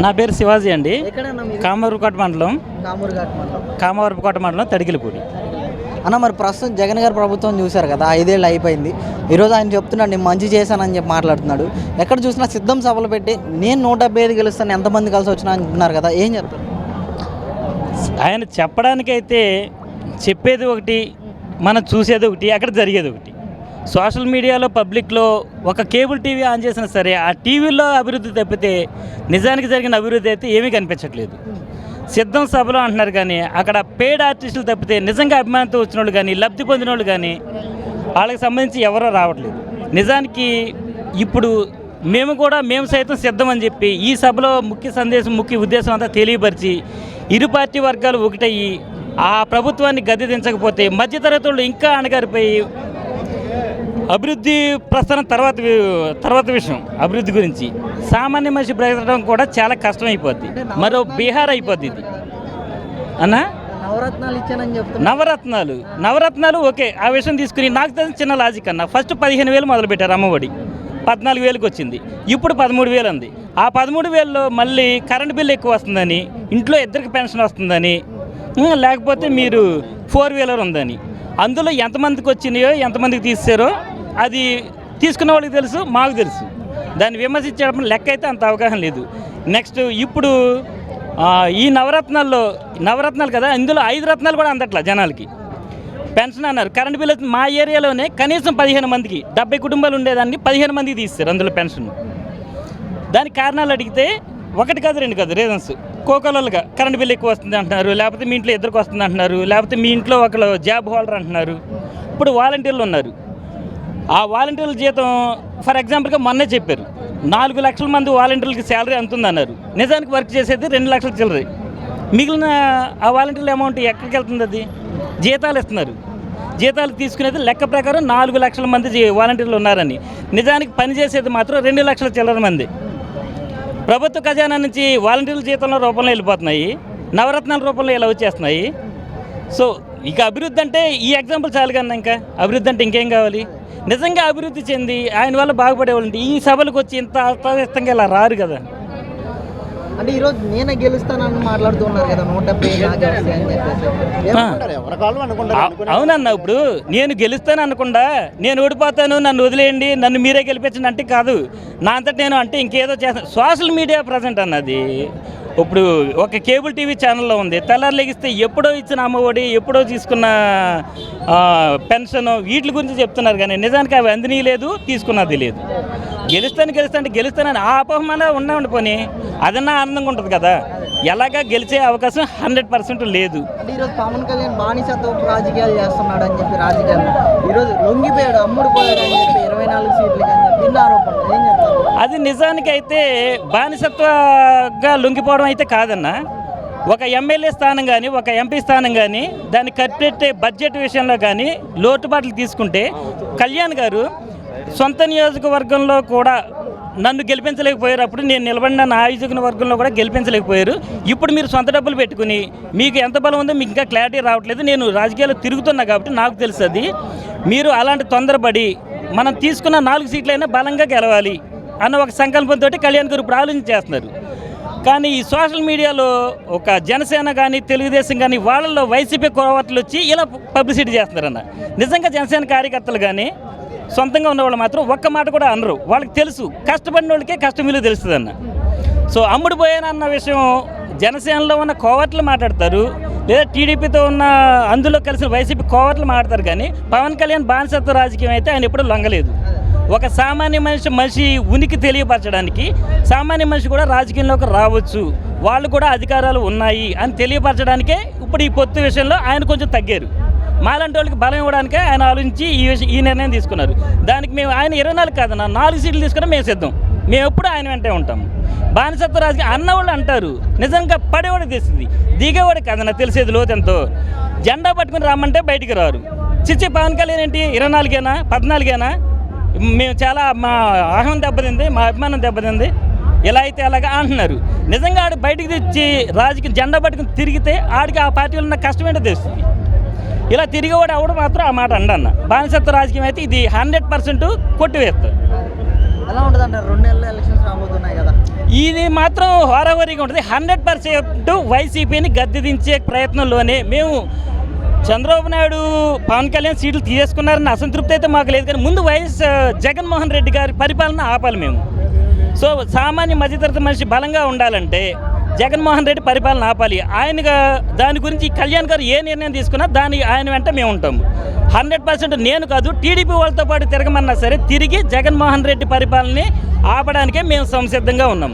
నా పేరు శివాజీ అండి. ఘాట్ మండలం. కామవరపుకోట మండలం. తడికిలిపూడి. అన్న మరి ప్రస్తుతం జగన్ గారి ప్రభుత్వం చూశారు కదా ఐదేళ్ళు అయిపోయింది. ఈరోజు ఆయన చెప్తున్నాడు నేను మంచి చేశానని చెప్పి మాట్లాడుతున్నాడు. ఎక్కడ చూసినా సిద్ధం సభలు పెట్టి నేను నూట డెబ్బై ఐదు గెలుస్తాను ఎంతమంది కలిసి వచ్చినా అంటున్నారు కదా ఏం చెప్తారు? ఆయన చెప్పడానికైతే చెప్పేది ఒకటి మనం చూసేది ఒకటి అక్కడ జరిగేది ఒకటి. సోషల్ మీడియాలో పబ్లిక్లో ఒక కేబుల్ టీవీ ఆన్ చేసినా సరే ఆ టీవీలో అభివృద్ధి తప్పితే నిజానికి జరిగిన అభివృద్ధి అయితే ఏమీ కనిపించట్లేదు. సిద్ధం సభలో అంటున్నారు కానీ అక్కడ పేడ్ ఆర్టిస్టులు తప్పితే నిజంగా అభిమానంతో వచ్చిన వాళ్ళు కానీ లబ్ధి పొందిన వాళ్ళు కానీ వాళ్ళకి సంబంధించి ఎవరో రావట్లేదు. నిజానికి ఇప్పుడు మేము కూడా మేము సైతం సిద్ధం అని చెప్పి ఈ సభలో ముఖ్య సందేశం ముఖ్య ఉద్దేశం అంతా తెలియపరిచి ఇరు పార్టీ వర్గాలు ఒకటయ్యి ఆ ప్రభుత్వాన్ని గద్దె దించకపోతే మధ్యతరగతి ఇంకా అణగారిపోయి అభివృద్ధి ప్రస్థానం తర్వాత తర్వాత విషయం అభివృద్ధి గురించి. సామాన్య మనిషి బ్రతకడం కూడా చాలా కష్టం అయిపోద్ది మరో బీహార్ అయిపోద్ది ఇది. అన్నా? నవరత్నాలు ఇచ్చానని చెప్తున్నా. నవరత్నాలు. నవరత్నాలు ఓకే ఆ విషయం తీసుకుని నాకు తెలిసిన చిన్న లాజిక్ అన్న. ఫస్ట్ పదిహేను వేలు మొదలుపెట్టారు అమ్మఒడి. పద్నాలుగు వేలకు వచ్చింది. ఇప్పుడు పదమూడు వేలు ఉంది ఆ పదమూడు వేలలో మళ్ళీ కరెంట్ బిల్ ఎక్కువ వస్తుందని ఇంట్లో ఇద్దరికి పెన్షన్ వస్తుందని లేకపోతే మీరు ఫోర్ వీలర్ ఉందని. అందులో ఎంతమందికి వచ్చినాయో ఎంతమందికి తీసారో అది తీసుకున్న వాళ్ళకి తెలుసు మాకు తెలుసు. దాన్ని విమర్శించడం లెక్క అయితే అంత అవగాహన లేదు. నెక్స్ట్ ఇప్పుడు ఈ నవరత్నాల్లో నవరత్నాలు కదా ఇందులో ఐదు రత్నాలు కూడా అందట్లా జనాలకి. పెన్షన్ అన్నారు కరెంట్ బిల్ అయితే మా ఏరియాలోనే కనీసం పదిహేను మందికి డెబ్బై కుటుంబాలు ఉండేదాన్ని పదిహేను మందికి తీస్తారు అందులో పెన్షన్ దానికి కారణాలు అడిగితే ఒకటి కాదు రెండు కాదు రీజన్స్ కోకోలలుగా కరెంట్ బిల్ ఎక్కువ వస్తుంది అంటున్నారు లేకపోతే మీ ఇంట్లో ఇద్దరికి వస్తుంది అంటున్నారు లేకపోతే మీ ఇంట్లో ఒకరు జాబ్ హోల్డర్ అంటున్నారు. ఇప్పుడు వాలంటీర్లు ఉన్నారు. ఆ వాలంటీర్ల జీతం ఫర్ ఎగ్జాంపుల్గా మొన్నే చెప్పారు. నాలుగు లక్షల మంది వాలంటీర్లకి శాలరీ అంతుందన్నారు నిజానికి వర్క్ చేసేది రెండు లక్షల చిల్లర. మిగిలిన ఆ వాలంటీర్ల అమౌంట్ ఎక్కడికి వెళ్తుంది అది? జీతాలు ఇస్తున్నారు. జీతాలు తీసుకునేది లెక్క ప్రకారం నాలుగు లక్షల మంది వాలంటీర్లు ఉన్నారని. నిజానికి పని చేసేది మాత్రం రెండు లక్షల చిల్లర మంది. ప్రభుత్వ ఖజానా నుంచి వాలంటీర్ల జీతంలో రూపంలో వెళ్ళిపోతున్నాయి. నవరత్నాల రూపంలో ఇలా వచ్చేస్తున్నాయి. సో ఇక అభివృద్ధి అంటే ఈ ఎగ్జాంపుల్ చాలు కన్నా ఇంకా. అభివృద్ధి అంటే ఇంకేం కావాలి? నిజంగా అభివృద్ధి చెంది ఆయన వల్ల బాగుపడేవాళ్ళు ఈ సభలకు వచ్చి ఇంత అస్తవ్యస్తంగా ఇలా రారు కదా. అంటే ఈరోజు నేనే గెలుస్తానని మాట్లాడుతున్నారు కదా నూట అవునన్న ఇప్పుడు నేను గెలుస్తాను అనకుండా నేను ఓడిపోతాను నన్ను వదిలేయండి నన్ను మీరే గెలిపించండి అంటే కాదు. నా అంతటి నేను అంటే ఇంకేదో చేస్తాను సోషల్ మీడియా ప్రజెంట్ అన్నది ఇప్పుడు ఒక కేబుల్ టీవీ ఛానల్లో ఉంది. తెల్లారు లెగిస్తే ఎప్పుడో ఇచ్చిన అమ్మఒడి ఎప్పుడో తీసుకున్న పెన్షన్ వీటి గురించి చెప్తున్నారు కానీ నిజానికి అవి అందినీ లేదు తీసుకున్నది లేదు. గెలుస్తాను గెలుస్తాను గెలుస్తానని ఆ అపోహమాన ఉన్నామండి పోనీ. అదన్నా ఆనందంగా ఉంటుంది కదా. ఎలాగా గెలిచే అవకాశం హండ్రెడ్ పర్సెంట్ లేదు. అంటే ఈరోజు పవన్ కళ్యాణ్ బానిసత్వ రాజకీయాలు చేస్తున్నాడు అని చెప్పి రాజకీయాలు. ఈరోజు లొంగిపోయాడు అమ్ముడు పోయాడు అని చెప్పి ఇరవై నాలుగు సీట్లు అని చెప్పి ఏం చెప్పారు అది నిజానికైతే బానిసత్వగా లొంగిపోవడం అయితే కాదన్న. ఒక ఎమ్మెల్యే స్థానం కానీ ఒక ఎంపీ స్థానం కానీ దాన్ని కట్టెట్టే బడ్జెట్ విషయంలో కానీ లోటుబాట్లు తీసుకుంటే కళ్యాణ్ గారు సొంత నియోజకవర్గంలో కూడా నన్ను గెలిపించలేకపోయారు అప్పుడు నేను నిలబడిన నా వర్గంలో కూడా గెలిపించలేకపోయారు. ఇప్పుడు మీరు సొంత డబ్బులు పెట్టుకుని మీకు ఎంత బలం ఉందో మీకు ఇంకా క్లారిటీ రావట్లేదు. నేను రాజకీయాల్లో తిరుగుతున్నా కాబట్టి నాకు తెలుసు మీరు అలాంటి తొందరపడి మనం తీసుకున్న నాలుగు సీట్లైనా బలంగా గెలవాలి. అన్న ఒక సంకల్పంతో కళ్యాణ్ గారు ఇప్పుడు ఆలోచన చేస్తున్నారు. కానీ ఈ సోషల్ మీడియాలో ఒక జనసేన కానీ తెలుగుదేశం కానీ వాళ్ళల్లో వైసీపీ కోవట్లు వచ్చి ఇలా పబ్లిసిటీ చేస్తున్నారన్న నిజంగా జనసేన కార్యకర్తలు కానీ సొంతంగా ఉన్నవాళ్ళు మాత్రం ఒక్క మాట కూడా అనరు. వాళ్ళకి తెలుసు. కష్టపడిన వాళ్ళకే కష్టం విలువ తెలుస్తుంది అన్న. సో అమ్ముడు పోయానన్న విషయం జనసేనలో ఉన్న కోవట్లు మాట్లాడతారు. లేదా టీడీపీతో ఉన్న అందులో కలిసిన వైసీపీ కోవట్లు మాట్లాడతారు కానీ పవన్ కళ్యాణ్ బానిసత్వ రాజకీయం అయితే ఆయన ఎప్పుడూ లొంగలేదు. ఒక సామాన్య మనిషి మనిషి ఉనికి తెలియపరచడానికి సామాన్య మనిషి కూడా రాజకీయంలోకి రావచ్చు. వాళ్ళు కూడా అధికారాలు ఉన్నాయి అని తెలియపరచడానికే ఇప్పుడు ఈ పొత్తు విషయంలో ఆయన కొంచెం తగ్గారు. మాలాంటి వాళ్ళకి బలం ఇవ్వడానికే ఆయన ఆలోచించి ఈ విషయం ఈ నిర్ణయం తీసుకున్నారు. దానికి మేము ఆయన ఇరవై నాలుగు కాదన్న నాలుగు సీట్లు తీసుకుని మేము సిద్ధం. మేము ఎప్పుడు ఆయన వెంటే ఉంటాం. బానిసత్వ రాజకీయ అన్నవాళ్ళు అంటారు. నిజంగా పడేవాడు తెలిసింది దిగేవాడు కాదన్న తెలిసేది లోతెంతో జెండా పట్టుకుని రమ్మంటే బయటికి రారు. చిచ్చి పవన్ కళ్యాణ్ ఏంటి? ఇరవై నాలుగేనా? పద్నాలుగేనా? మేము చాలా మా ఆహ్వం దెబ్బతింది మా అభిమానం దెబ్బతింది. ఎలా అయితే అలాగా అంటున్నారు. నిజంగా ఆడు బయటికి తెచ్చి రాజకీయ జెండా పట్టుకుని తిరిగితే ఆడికి ఆ పార్టీలో ఉన్న కష్టం ఏంటో తెలుస్తుంది ఇలా తిరిగేవాడు అవడం మాత్రం ఆ మాట అండన్న. బానిసత్వ రాజకీయం అయితే ఇది హండ్రెడ్ పర్సెంట్ కొట్టివేస్తారు ఎలా ఉంటుంది అంటారు? రెండు నెలల ఎలక్షన్స్ రాబోతున్నాయి కదా. ఇది మాత్రం హోరాహోరీగా ఉంటుంది. హండ్రెడ్ పర్సెంట్ వైసీపీని గద్దె దించే ప్రయత్నంలోనే మేము చంద్రబాబు నాయుడు పవన్ కళ్యాణ్ సీట్లు తీసేసుకున్నారన్న అసంతృప్తి అయితే మాకు లేదు కానీ ముందు వైఎస్ జగన్మోహన్ రెడ్డి గారి పరిపాలన ఆపాలి మేము. సో సామాన్య మధ్యతరగతి మనిషి బలంగా ఉండాలంటే జగన్మోహన్ రెడ్డి పరిపాలన ఆపాలి. ఆయనగా దాని గురించి కళ్యాణ్ గారు ఏ నిర్ణయం తీసుకున్నా దాని ఆయన వెంట మేము ఉంటాము. హండ్రెడ్ పర్సెంట్ నేను కాదు టీడీపీ వాళ్ళతో పాటు తిరగమన్నా సరే తిరిగి జగన్మోహన్ రెడ్డి పరిపాలనని ఆపడానికే మేము సంసిద్ధంగా ఉన్నాం.